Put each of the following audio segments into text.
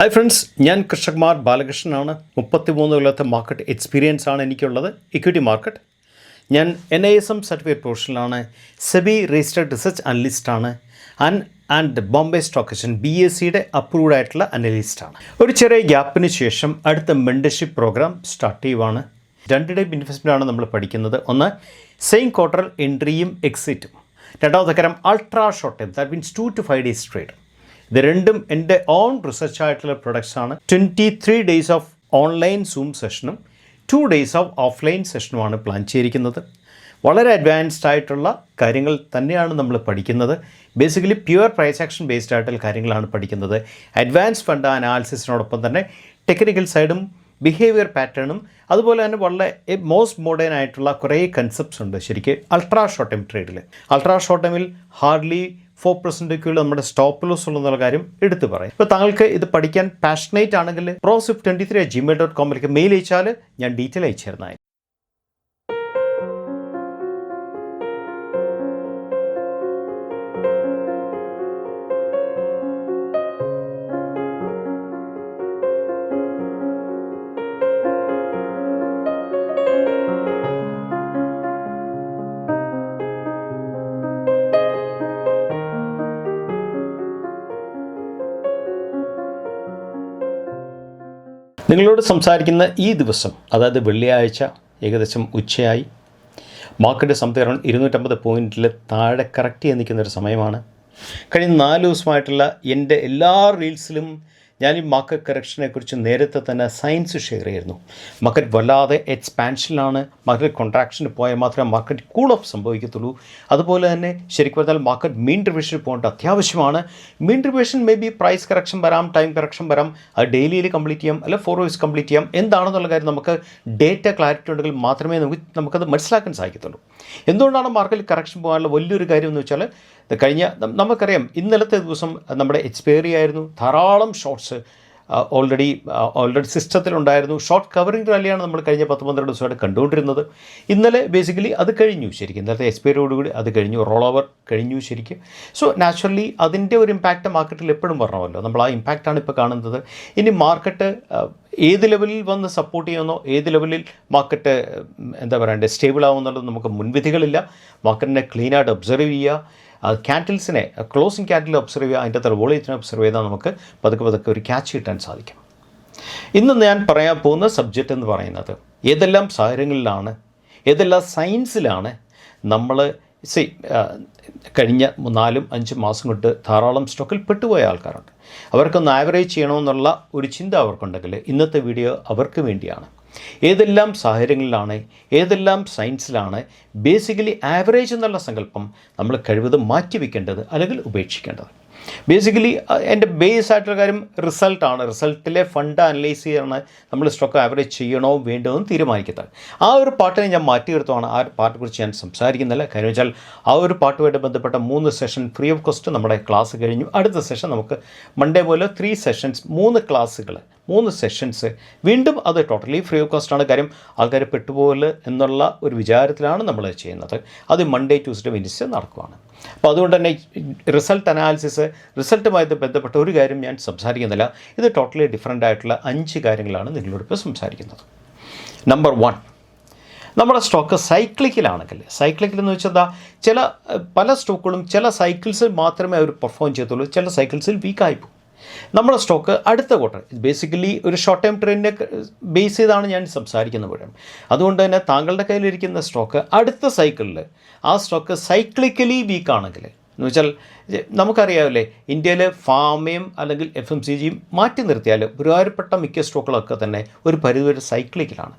Hi friends ഞാൻ കൃഷ്ണകുമാർ ബാലകൃഷ്ണനാണ്. മുപ്പത്തി മൂന്ന് കൊല്ലത്തെ മാർക്കറ്റ് എക്സ്പീരിയൻസ് ആണ് എനിക്കുള്ളത്. ഇക്വിറ്റി മാർക്കറ്റ് ഞാൻ N I S M certificate പ്രൊഫഷണലാണ് SEBI registered research അനലിസ്റ്റാണ് and and Bombay stock exchange B S സിയുടെ അപ്രൂവ്ഡ് ആയിട്ടുള്ള അനലിസ്റ്റാണ് ഒരു ചെറിയ ഗ്യാപ്പിന് ശേഷം അടുത്ത മെൻഡർഷിപ്പ് പ്രോഗ്രാം സ്റ്റാർട്ട് ചെയ്യുവാണ്. രണ്ട് ടൈപ്പ് ഇൻവെസ്റ്റ്മെന്റ് ആണ് നമ്മൾ പഠിക്കുന്നത്. ഒന്ന് സെയിം ക്വാർട്ടർ എൻട്രിയും എക്സിറ്റും രണ്ടാമത്തെ കാര്യം ultra short time that means two to five days trade ഇത് രണ്ടും എന്റെ ഓൺ റിസർച്ച് ആയിട്ടുള്ള പ്രൊഡക്ട്സ് ആണ്. Twenty three days of online zoom സെഷനും two days of offline സെഷനുമാണ് പ്ലാൻ ചെയ്തിരിക്കുന്നത്. വളരെ അഡ്വാൻസ്ഡ് ആയിട്ടുള്ള കാര്യങ്ങൾ തന്നെയാണ് നമ്മൾ പഠിക്കുന്നത്. Basically pure price action based ആയിട്ടുള്ള കാര്യങ്ങളാണ് പഠിക്കുന്നത്. അഡ്വാൻസ് ഫണ്ട് അനാലിസിസിനോടൊപ്പം തന്നെ ടെക്നിക്കൽ സൈഡും ബിഹേവിയർ പാറ്റേണും അതുപോലെ തന്നെ വളരെ മോസ്റ്റ് മോഡേൺ ആയിട്ടുള്ള കുറേ കൺസെപ്റ്റ്സ് ഉണ്ട് ശരിക്കും. അൾട്രാ ഷോർട്ട് ടൈം ട്രേഡിൽ അൾട്രാ ഷോർട്ട് ടൈമിൽ ഹാർഡ്ലി ഫോർ പെർസെന്റൊക്കെയുള്ള നമ്മുടെ സ്റ്റോപ്പ് ലോസ് ഉള്ള കാര്യം എടുത്തു പറയും. ഇപ്പോൾ താങ്കൾക്ക് ഇത് പഠിക്കാൻ പാഷനേറ്റ് ആണെങ്കിൽ പ്രോസിഫ് ട്വന്റി ത്രീ ജിമെയിൽ ഡോട്ട് കോമിലേക്ക് മെയിൽ അയച്ചാൽ ഞാൻ ഡീറ്റെയിൽ അയച്ചു തരുന്നതായിരിക്കും. നിങ്ങളോട് സംസാരിക്കുന്ന ഈ ദിവസം അതായത് വെള്ളിയാഴ്ച ഏകദേശം ഉച്ചയായി. മാർക്കറ്റ് സംതരണം ഇരുന്നൂറ്റമ്പത് പോയിന്റിൽ താഴെ കറക്റ്റ് ചെയ്ത് നിൽക്കുന്ന ഒരു സമയമാണ്. കഴിഞ്ഞ നാല് ദിവസമായിട്ടുള്ള എന്റെ എല്ലാ റീൽസിലും ഞാൻ ഈ മാർക്കറ്റ് കറക്ഷനെ കുറിച്ച് നേരത്തെ തന്നെ സയൻസ് ഷെയർ ചെയ്യുന്നു. മാർക്കറ്റ് വല്ലാതെ എക്സ്പാൻഷനിലാണ് മാർക്കറ്റ് കോൺട്രാക്ഷന് പോയാൽ മാത്രമേ മാർക്കറ്റ് കൂൾ ഓഫ് സംഭവിക്കത്തുള്ളൂ. അതുപോലെ തന്നെ ശരിക്കും പറഞ്ഞാൽ മാർക്കറ്റ് മീൻ റിവേഷനിൽ പോകേണ്ട അത്യാവശ്യമാണ്. Mean reversion may be price correction വരാം ടൈം കറക്ഷൻ വരാം. അത് ഡെയിലിയിൽ കംപ്ലീറ്റ് ചെയ്യാം അല്ലെ ഫോർ ഹവേഴ്സ് കംപ്ലീറ്റ് ചെയ്യാം. എന്താണെന്നുള്ള കാര്യം നമുക്ക് ഡേറ്റ ക്ലാരിറ്റി ഉണ്ടെങ്കിൽ മാത്രമേ നമുക്ക് നമുക്കത് മനസ്സിലാക്കാൻ സാധിക്കത്തുള്ളൂ. എന്തുകൊണ്ടാണ് മാർക്കറ്റിൽ കറക്ഷൻ പോകാനുള്ള വലിയൊരു കാര്യം എന്ന് വെച്ചാൽ കഴിഞ്ഞ നമുക്കറിയാം ഇന്നലത്തെ ദിവസം നമ്മുടെ എക്സ്പയറി ആയിരുന്നു. ധാരാളം ഷോർട്സ് ഓൾറെഡി ഓൾറെഡി സിസ്റ്റത്തിലുണ്ടായിരുന്നു. ഷോർട്ട് കവറിംഗ് റാലിയാണ് നമ്മൾ കഴിഞ്ഞ പത്ത് പന്ത്രണ്ട് ദിവസമായിട്ട് കണ്ടുകൊണ്ടിരുന്നത്. ഇന്നലെ ബേസിക്കലി അത് കഴിഞ്ഞു ശരിക്കും. ഇന്നലത്തെ എക്സ്പയറിയോടുകൂടി അത് കഴിഞ്ഞു. റോൾ ഓവർ കഴിഞ്ഞു ശരിക്കും. സോ നാച്ചുറലി അതിന്റെ ഒരു ഇമ്പാക്റ്റ് മാർക്കറ്റിൽ എപ്പോഴും പറഞ്ഞമല്ലോ നമ്മൾ ആ ഇമ്പാക്റ്റാണ് ഇപ്പോൾ കാണുന്നത്. ഇനി മാർക്കറ്റ് ഏത് ലെവലിൽ വന്ന് സപ്പോർട്ട് ചെയ്യുന്നോ ഏത് ലെവലിൽ മാർക്കറ്റ് എന്താ പറയണ്ടേ സ്റ്റേബിൾ ആവുമെന്നുള്ളത് നമുക്ക് മുൻവിധികളില്ല. മാർക്കറ്റിനെ ക്ലീനായിട്ട് ഒബ്സർവ് ചെയ്യുക. ക്യാറ്റിൽസിനെ ക്ലോസിങ് ക്യാറ്റിൽ ഒബ്സർവ് ചെയ്യുക അതിന്റെ അത്ര വോളിയത്തിനെ ഒബ്സർവ് ചെയ്താൽ നമുക്ക് പതുക്കെ പതുക്കെ ഒരു ക്യാച്ച് കിട്ടാൻ സാധിക്കും. ഇന്ന് ഞാൻ പറയാൻ പോകുന്ന സബ്ജക്റ്റ് എന്ന് പറയുന്നത് ഏതെല്ലാം സാഹചര്യങ്ങളിലാണ് ഏതെല്ലാം സയൻസിലാണ് നമ്മൾ സി കഴിഞ്ഞ നാലും അഞ്ചും മാസം കൊണ്ട് ധാരാളം സ്റ്റോക്കിൽ പെട്ടുപോയ ആൾക്കാരുണ്ട്. അവർക്കൊന്ന് ആവറേജ് ചെയ്യണമെന്നുള്ള ഒരു ചിന്ത അവർക്കുണ്ടെങ്കിൽ ഇന്നത്തെ വീഡിയോ അവർക്ക് വേണ്ടിയാണ്. ഏതെല്ലാം സാഹചര്യങ്ങളിലാണ് ഏതെല്ലാം സയൻസിലാണ് ബേസിക്കലി ആവറേജ് എന്നുള്ള സങ്കല്പം നമ്മൾ കഴിവതും മാറ്റിവെക്കേണ്ടത് അല്ലെങ്കിൽ ഉപേക്ഷിക്കേണ്ടത്. ബേസിക്കലി എന്റെ ബേസ് ആയിട്ടുള്ള കാര്യം റിസൾട്ടാണ് റിസൾട്ടിലെ ഫണ്ട് അനലൈസ് ചെയ്യാണ് നമ്മൾ സ്റ്റോക്ക് ആവറേജ് ചെയ്യണോ വേണ്ടോ എന്ന് തീരുമാനിക്കുന്നത്. ആ ഒരു പാട്ടിനെ ഞാൻ മാറ്റി മാറ്റിയെടുത്താണ് ആ പാട്ടിനെക്കുറിച്ച് ഞാൻ സംസാരിക്കുന്നില്ല. കാര്യം വെച്ചാൽ ആ ഒരു പാട്ടുമായിട്ട് ബന്ധപ്പെട്ട മൂന്ന് സെഷൻ ഫ്രീ ഓഫ് കോസ്റ്റ് നമ്മുടെ ക്ലാസ് കഴിഞ്ഞു. അടുത്ത സെഷൻ നമുക്ക് മൺഡേ പോലെ ത്രീ സെഷൻസ് മൂന്ന് ക്ലാസ്സുകൾ മൂന്ന് സെഷൻസ് വീണ്ടും അത് ടോട്ടലി ഫ്രീ ഓഫ് കോസ്റ്റ് ആണ്. കാര്യം ആൾക്കാർ പെട്ടുപോകൽ എന്നുള്ള ഒരു വിചാരത്തിലാണ് നമ്മൾ ചെയ്യുന്നത്. അത് മൺഡേ ട്യൂസ്ഡേ വെനിസ്ഡേ നടക്കുവാണ്. അപ്പോൾ അതുകൊണ്ട് തന്നെ റിസൾട്ട് അനാലിസിസ് റിസൾട്ടുമായി ബന്ധപ്പെട്ട ഒരു കാര്യം ഞാൻ സംസാരിക്കുന്നില്ല. ഇത് ടോട്ടലി ഡിഫറെന്റ് ആയിട്ടുള്ള അഞ്ച് കാര്യങ്ങളാണ് നിങ്ങളോട് ഇപ്പോൾ സംസാരിക്കുന്നത്. നമ്പർ വൺ നമ്മുടെ സ്റ്റോക്ക് സൈക്ലിക്കലാണെങ്കിൽ സൈക്ലിക്കൽ എന്ന് വെച്ചാൽ എന്താ? ചില പല സ്റ്റോക്കുകളും ചില സൈക്കിൾസ് മാത്രമേ അവർ പെർഫോം ചെയ്യത്തുള്ളൂ. ചില സൈക്കിൾസിൽ വീക്കായി പോകും. നമ്മുടെ സ്റ്റോക്ക് അടുത്ത ക്വാർട്ടർ ബേസിക്കലി ഒരു ഷോർട്ട് ടൈം ട്രെൻഡിനെ ബേസ് ചെയ്താണ് ഞാൻ സംസാരിക്കുന്നത്. അതുകൊണ്ട് തന്നെ താങ്കളുടെ കയ്യിലിരിക്കുന്ന സ്റ്റോക്ക് അടുത്ത സൈക്കിളിൽ ആ സ്റ്റോക്ക് സൈക്ലിക്കലി വീക്ക് ആണെങ്കിൽ എന്ന് വെച്ചാൽ നമുക്കറിയാവില്ലേ ഇന്ത്യയിൽ ഫാമയും അല്ലെങ്കിൽ എഫ് എം സി ജിയും മാറ്റി നിർത്തിയാൽ ഒരുപാടുപ്പെട്ട മിക്ക സ്റ്റോക്കുകളൊക്കെ തന്നെ ഒരു പരിധിവരെ സൈക്ലിക്കലാണ്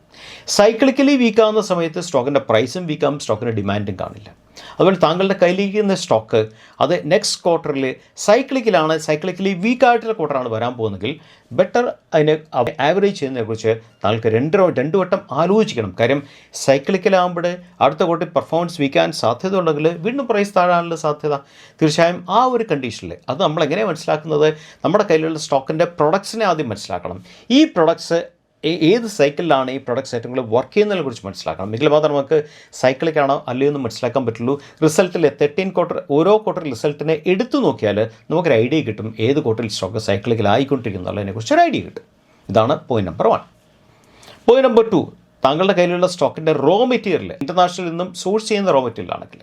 സൈക്ലിക്കലി വീക്കാവുന്ന സമയത്ത് സ്റ്റോക്കിന്റെ പ്രൈസും വീക്കാവും സ്റ്റോക്കിന്റെ ഡിമാൻഡും കാണില്ല. അതുപോലെ താങ്കളുടെ കയ്യിലിരിക്കുന്ന സ്റ്റോക്ക് അത് നെക്സ്റ്റ് ക്വാർട്ടറിൽ സൈക്ലിക്കലാണ് സൈക്ലിക്കലി വീക്കായിട്ടുള്ള ക്വാർട്ടറാണ് വരാൻ പോകുന്നതെങ്കിൽ ബെറ്റർ അതിനെ ആവറേജ് ചെയ്യുന്നതിനെക്കുറിച്ച് താങ്കൾക്ക് രണ്ട് രണ്ട് വട്ടം ആലോചിക്കണം. കാര്യം സൈക്ലിക്കലാകുമ്പോൾ അടുത്ത ക്വാർട്ടർ പെർഫോമൻസ് വീക്കാൻ സാധ്യത ഉണ്ടെങ്കിൽ വീണ്ടും പ്രൈസ് താഴാനുള്ള സാധ്യത. തീർച്ചയായും ആ ഒരു കണ്ടീഷനിൽ അത് നമ്മൾ എങ്ങനെ മനസ്സിലാക്കുന്നത്? നമ്മുടെ കയ്യിലുള്ള സ്റ്റോക്കിന്റെ പ്രൊഡക്ട്സിനെ ആദ്യം മനസ്സിലാക്കണം. ഈ പ്രൊഡക്ട്സ് ഏത് സൈക്കിളിലാണ് ഈ പ്രൊഡക്ട്സ് ഏറ്റവും കൂടുതൽ വർക്ക് ചെയ്യുന്നതിനെ കുറിച്ച് മനസ്സിലാക്കണം. എങ്കിൽ മാത്രമേ നമുക്ക് സൈക്കിളിക്കാണോ അല്ലയോ എന്ന് മനസ്സിലാക്കാൻ പറ്റുള്ളൂ. റിസൾട്ടിലെ തേർട്ടീൻ ക്വാർട്ടർ ഓരോ ക്വാർട്ടർ റിസൾട്ടിനെ എടുത്തു നോക്കിയാൽ നമുക്കൊരു ഐഡിയ കിട്ടും ഏത് ക്വാർട്ടറിൽ സ്റ്റോക്ക് സൈക്കിളിക്കലായിക്കൊണ്ടിരിക്കുന്നുള്ളതിനെ കുറിച്ച് ഒരു ഐഡിയ കിട്ടും. ഇതാണ് point number one point number two താങ്കളുടെ കയ്യിലുള്ള സ്റ്റോക്കിന്റെ റോ മെറ്റീരിയൽ ഇന്റർനാഷണലിൽ നിന്നും സോഴ്സ് ചെയ്യുന്ന റോ മെറ്റീരിയൽ ആണെങ്കിൽ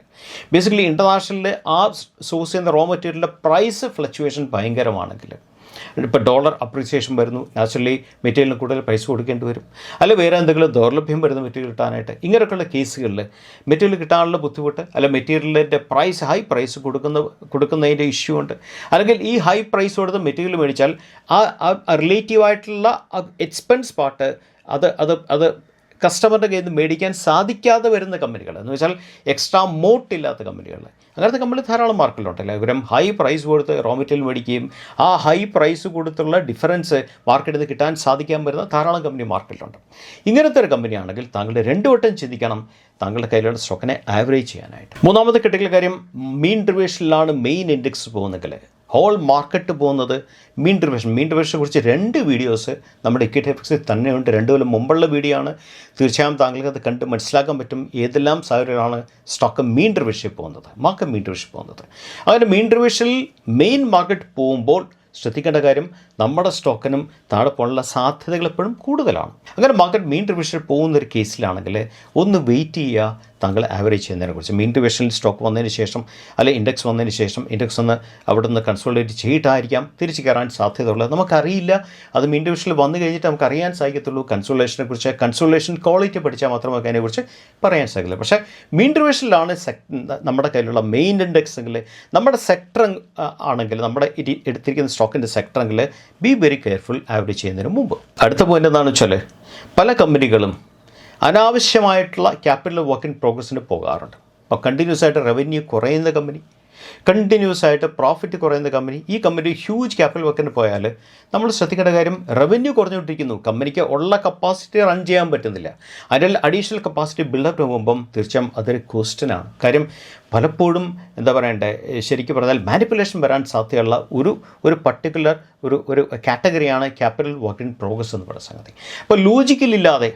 ബേസിക്കലി ഇന്റർനാഷണലിൽ ആ സോഴ്സ് ചെയ്യുന്ന റോ മെറ്റീരിയലിന്റെ പ്രൈസ് ഫ്ലക്ച്വേഷൻ ഭയങ്കരമാണെങ്കിൽ ഇപ്പോൾ ഡോളർ അപ്രീസിയേഷൻ വരുന്നു. നാച്ചുറലി മെറ്റീരിയലിന് കൂടുതൽ പൈസ കൊടുക്കേണ്ടി വരും. അല്ലെ വേറെ എന്തെങ്കിലും ദൗർലഭ്യം വരുന്ന മെറ്റീരിയൽ കിട്ടാനായിട്ട് ഇങ്ങനെയൊക്കെയുള്ള കേസുകളിൽ മെറ്റീരിയൽ കിട്ടാനുള്ള ബുദ്ധിമുട്ട് അല്ലെ മെറ്റീരിയലിന്റെ പ്രൈസ് ഹൈ പ്രൈസ് കൊടുക്കുന്ന കൊടുക്കുന്നതിന്റെ ഇഷ്യൂ ഉണ്ട്. അല്ലെങ്കിൽ ഈ ഹൈ പ്രൈസ് കൊടുത്ത് മെറ്റീരിയൽ മേടിച്ചാൽ ആ റിലേറ്റീവായിട്ടുള്ള എക്സ്പെൻസ് പാർട്ട് അത് അത് അത് കസ്റ്റമറിന്റെ കയ്യിൽ നിന്ന് മേടിക്കാൻ സാധിക്കാതെ വരുന്ന കമ്പനികൾ എന്ന് വെച്ചാൽ എക്സ്ട്രാ മോട്ടില്ലാത്ത കമ്പനികൾ അങ്ങനത്തെ കമ്പനി ധാരാളം മാർക്കറ്റിലുണ്ടല്ലോ ഇവരും ഹൈ പ്രൈസ് കൊടുത്ത് റോ മെറ്റീരിയൽ മേടിക്കുകയും ആ ഹൈ പ്രൈസ് കൊടുത്തുള്ള ഡിഫറൻസ് മാർക്കറ്റിൽ കിട്ടാൻ സാധിക്കാൻ വരുന്ന ധാരാളം കമ്പനി മാർക്കറ്റിലുണ്ട് ഇങ്ങനത്തെ ഒരു കമ്പനിയാണെങ്കിൽ താങ്കളുടെ രണ്ടു വട്ടം ചിന്തിക്കണം. താങ്കളുടെ കയ്യിലുള്ള സ്റ്റോക്കിനെ ആവറേജ് ചെയ്യാനായിട്ട്. മൂന്നാമത്തെ ക്രിട്ടിക്കൽ കാര്യം മീൻ ഡ്രിവേഷനിലാണ് മെയിൻ ഇൻഡെക്സ് പോകുന്നെങ്കിൽ ഹോൾ മാർക്കറ്റ് പോകുന്നത് മീൻ ഡ്രിവേഷൻ മീൻ ഡ്രിവേഷനെ കുറിച്ച് രണ്ട് വീഡിയോസ് നമ്മുടെ ഇക്വിറ്റി എഫക്സിൽ തന്നെയുണ്ട്. രണ്ട് കൊല്ലം മുമ്പുള്ള വീഡിയോ ആണ്. തീർച്ചയായും താങ്കൾക്ക് അത് കണ്ട് മനസ്സിലാക്കാൻ പറ്റും. ഏതെല്ലാം സാഹചര്യങ്ങളാണ് സ്റ്റോക്ക് മീൻ ഡ്രിവേഷനിൽ പോകുന്നത് മാർക്കറ്റ് മീൻ ഡ്രിവേഷൻ പോകുന്നത്. അങ്ങനെ മീൻ ഡ്രിവേഷനിൽ മെയിൻ മാർക്കറ്റ് പോകുമ്പോൾ ശ്രദ്ധിക്കേണ്ട കാര്യം നമ്മുടെ സ്റ്റോക്കിനും താഴെ പോകാനുള്ള സാധ്യതകൾ എപ്പോഴും കൂടുതലാണ്. അങ്ങനെ മാർക്കറ്റ് മീൻ ഡിവിഷനിൽ പോകുന്ന ഒരു കേസിലാണെങ്കിൽ ഒന്ന് വെയിറ്റ് ചെയ്യുക താങ്കൾ ആവറേജ് ചെയ്യുന്നതിനെ കുറിച്ച് മീൻ ഡിവിഷനിൽ സ്റ്റോക്ക് വന്നതിന് ശേഷം അല്ലെ ഇൻഡെക്സ് വന്നതിന് ശേഷം ഇൻഡെക്സ് ഒന്ന് അവിടെ നിന്ന് കൺസോൾട്ടേറ്റ് ചെയ്തിട്ടായിരിക്കാം തിരിച്ച് കയറാൻ സാധ്യതയുള്ളത്. നമുക്കറിയില്ല. അത് മീൻ ഡിവിഷനിൽ വന്നു കഴിഞ്ഞിട്ട് നമുക്ക് അറിയാൻ സാധിക്കത്തുള്ളൂ. കൺസോളേഷനെ കുറിച്ച് കൺസോളേഷൻ ക്വാളിറ്റി പഠിച്ചാൽ മാത്രമേ നമുക്ക് അതിനെക്കുറിച്ച് പറയാൻ സാധിക്കില്ല. പക്ഷേ മീൻ ഡിവിഷനിലാണ് നമ്മുടെ കയ്യിലുള്ള മെയിൻ ഇൻഡെക്സ് എങ്കിൽ നമ്മുടെ സെക്ടർ ആണെങ്കിൽ നമ്മുടെ എടുത്തിരിക്കുന്ന സ്റ്റോക്കിന്റെ സെക്ടർ എങ്കിൽ ബി വെരി കെയർഫുൾ ആവറേജ് ചെയ്യുന്നതിന് മുമ്പ്. അടുത്ത പോയിന്റ് എന്താണെന്ന് വെച്ചാൽ പല കമ്പനികളും അനാവശ്യമായിട്ടുള്ള ക്യാപിറ്റൽ വർക്ക് ഇൻ പ്രോഗ്രസ്സിന് പോകാറുണ്ട്. അപ്പോൾ കണ്ടിന്യൂസ് ആയിട്ട് റവന്യൂ കുറയുന്ന കമ്പനി കണ്ടിന്യൂസ് ആയിട്ട് പ്രോഫിറ്റ് കുറയുന്ന കമ്പനി ഈ കമ്പനി ഹ്യൂജ് ക്യാപിറ്റൽ വർക്കിന് പോയാൽ നമ്മൾ ശ്രദ്ധിക്കേണ്ട കാര്യം റവന്യൂ കുറഞ്ഞുകൊണ്ടിരിക്കുന്നു. കമ്പനിക്ക് ഉള്ള കപ്പാസിറ്റി റൺ ചെയ്യാൻ പറ്റുന്നില്ല. അതിൽ അഡീഷണൽ കപ്പാസിറ്റി ബിൽഡപ്പ് പോകുമ്പം തീർച്ചയായും അതൊരു ക്വസ്റ്റ്യനാണ് കാര്യം പലപ്പോഴും എന്താ പറയണ്ടേ ശരിക്കും പറഞ്ഞാൽ മാനിപ്പുലേഷൻ വരാൻ സാധ്യതയുള്ള ഒരു ഒരു പർട്ടിക്കുലർ ഒരു ഒരു കാറ്റഗറിയാണ് ക്യാപിറ്റൽ വർക്ക് ഇൻ പ്രോഗ്രസ് എന്ന് പറയുന്ന സംഗതി. അപ്പോൾ ലോജിക്കലില്ലാതെ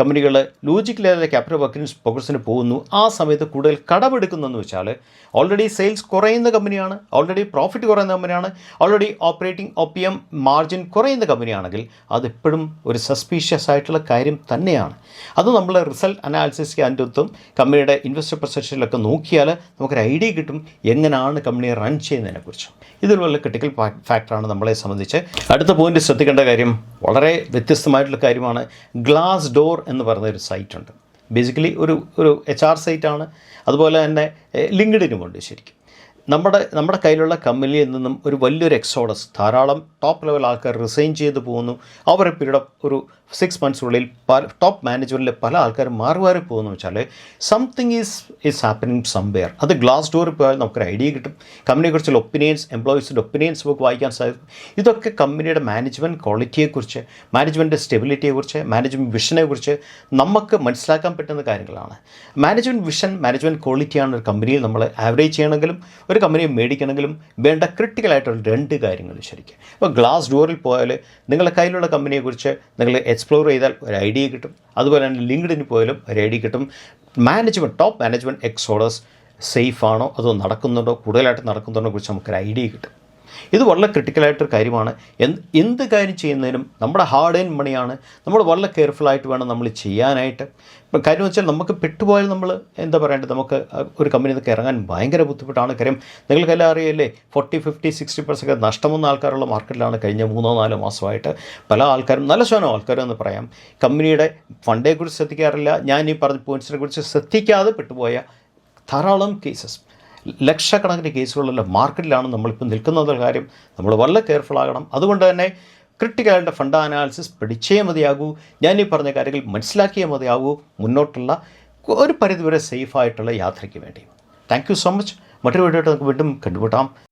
കമ്പനികൾ ലോജിക്കലായ ക്യാപിറ്റൽ വർക്കിന് ഫോക്കസിന് പോകുന്നു. ആ സമയത്ത് കൂടുതൽ കടമെടുക്കുന്നതെന്ന് വെച്ചാൽ ഓൾറെഡി സെയിൽസ് കുറയുന്ന കമ്പനിയാണ് ഓൾറെഡി പ്രോഫിറ്റ് കുറയുന്ന കമ്പനിയാണ് already operating O P M margin കുറയുന്ന കമ്പനിയാണെങ്കിൽ അതെപ്പോഴും ഒരു സസ്പീഷ്യസ് ആയിട്ടുള്ള കാര്യം തന്നെയാണ്. അത് നമ്മൾ റിസൾട്ട് അനാലിസിസ് അതിന്റെ ഒത്തും കമ്പനിയുടെ ഇൻവെസ്റ്റർ പെർസെപ്ഷനിലൊക്കെ നോക്കിയാൽ നമുക്കൊരു ഐഡിയ കിട്ടും എങ്ങനെയാണ് കമ്പനിയെ റൺ ചെയ്യുന്നതിനെക്കുറിച്ച്. ഇതിലുള്ള ക്രിട്ടിക്കൽ ഫാക്ടറാണ് നമ്മളെ സംബന്ധിച്ച്. അടുത്ത പോയിന്റ് ശ്രദ്ധിക്കേണ്ട കാര്യം വളരെ വ്യത്യസ്തമായിട്ടുള്ള കാര്യമാണ്. ഗ്ലാസ് ഡോർ എന്ന് പറയുന്ന ഒരു സൈറ്റ് ഉണ്ട്. ബേസിക്കലി ഒരു ഒരു എച്ച് ആർ സൈറ്റാണ് അതുപോലെ തന്നെ ലിങ്ക്ഡിനുമുണ്ട് ശരിക്കും. നമ്മുടെ നമ്മുടെ കയ്യിലുള്ള കമ്പനിയിൽ നിന്നും ഒരു വലിയൊരു എക്സോഡസ് ധാരാളം ടോപ്പ് ലെവൽ ആൾക്കാർ റിസൈൻ ചെയ്ത് പോകുന്നു. അവർ പീരീഡ് ഒരു സിക്സ് മന്ത്സിനുള്ളിൽ പല ടോപ്പ് മാനേജ്മെന്റിലെ പല ആൾക്കാരും മാറി മാറി പോകുന്ന വെച്ചാൽ something is is happening somewhere അത് ഗ്ലാസ് ഡോറിൽ പോയാൽ നമുക്കൊരു ഐഡിയ കിട്ടും. കമ്പനിയെക്കുറിച്ചുള്ള ഒപ്പീനിയൻസ് എംപ്ലോയീസിന്റെ ഒപ്പീനിയൻസ് നമുക്ക് വായിക്കാൻ സാധിക്കും. ഇതൊക്കെ കമ്പനിയുടെ മാനേജ്മെന്റ് ക്വാളിറ്റിയെക്കുറിച്ച് മാനേജ്മെന്റ് സ്റ്റെബിലിറ്റിയെക്കുറിച്ച് മാനേജ്മെന്റ് വിഷനെക്കുറിച്ച് നമുക്ക് മനസ്സിലാക്കാൻ പറ്റുന്ന കാര്യങ്ങളാണ്. മാനേജ്മെന്റ് വിഷൻ മാനേജ്മെന്റ് ക്വാളിറ്റിയാണ് ഒരു കമ്പനിയിൽ നമ്മൾ ആവറേജ് ചെയ്യണമെങ്കിലും ഒരു കമ്പനിയെ മേടിക്കണമെങ്കിലും വേണ്ട ക്രിട്ടിക്കലായിട്ടുള്ള രണ്ട് കാര്യങ്ങൾ ശരിക്കും. അപ്പോൾ ഗ്ലാസ് ഡോറിൽ പോയാൽ നിങ്ങളുടെ കയ്യിലുള്ള കമ്പനിയെക്കുറിച്ച് നിങ്ങൾ എക്സ്പ്ലോർ ചെയ്താൽ ഒരു ഐഡിയ കിട്ടും. അതുപോലെ തന്നെ ലിങ്ക്ഡിന് പോയാലും ഒരു ഐഡിയ കിട്ടും. മാനേജ്മെന്റ് ടോപ്പ് മാനേജ്മെന്റ് എക്സോഡേഴ്സ് സേഫാണോ അതോ നടക്കുന്നുണ്ടോ? കൂടുതലായിട്ട് നടക്കുന്നുണ്ടോ? കുറിച്ച് നമുക്കൊരു ഐഡിയ കിട്ടും. ഇത് വളരെ ക്രിട്ടിക്കലായിട്ടൊരു കാര്യമാണ്. എന്ത് എന്ത് കാര്യം ചെയ്യുന്നതിനും നമ്മുടെ ഹാർഡ് ഏൺ മണിയാണ് നമ്മൾ വളരെ കെയർഫുള്ളായിട്ട് വേണം നമ്മൾ ചെയ്യാനായിട്ട്. ഇപ്പം കാര്യം വെച്ചാൽ നമുക്ക് പെട്ടുപോയാൽ നമ്മൾ എന്താ പറയേണ്ടത്? നമുക്ക് ഒരു കമ്പനി നിന്നൊക്കെ ഇറങ്ങാൻ ഭയങ്കര ബുദ്ധിമുട്ടാണ്. കാര്യം നിങ്ങൾക്കെല്ലാം അറിയില്ലേ ഫോർട്ടി ഫിഫ്റ്റി സിക്സ്റ്റി പെർസെന്റ് നഷ്ടം വന്ന ആൾക്കാരുള്ള മാർക്കറ്റിലാണ് കഴിഞ്ഞ മൂന്നോ നാലോ മാസമായിട്ട്. പല ആൾക്കാരും നല്ല ശതമാനം ആൾക്കാരും എന്ന് പറയാം. കമ്പനിയുടെ ഫണ്ടേക്കുറിച്ച് ശ്രദ്ധിക്കാറില്ല. ഞാൻ ഈ പറഞ്ഞ പോയിന്റ്സിനെ കുറിച്ച് ശ്രദ്ധിക്കാതെ പെട്ടുപോയ ധാരാളം കേസസ് ലക്ഷക്കണക്കിന് കേസുകളുള്ള മാർക്കറ്റിലാണ് നമ്മളിപ്പോൾ നിൽക്കുന്നത് കാര്യം. നമ്മൾ വളരെ കെയർഫുൾ ആകണം. അതുകൊണ്ട് തന്നെ ക്രിട്ടിക്കലായിട്ട് ഫണ്ട് അനാലിസിസ് പഠിച്ചേ മതിയാകൂ. ഞാൻ ഈ പറഞ്ഞ കാര്യങ്ങൾ മനസ്സിലാക്കിയേ മതിയാകൂ. മുന്നോട്ടുള്ള ഒരു പരിധിവരെ സേഫായിട്ടുള്ള യാത്രയ്ക്ക് വേണ്ടി. താങ്ക് യു സോ മച്ച് മറ്റൊരു വീഡിയോ നമുക്ക് വീണ്ടും കണ്ടുമുട്ടാം.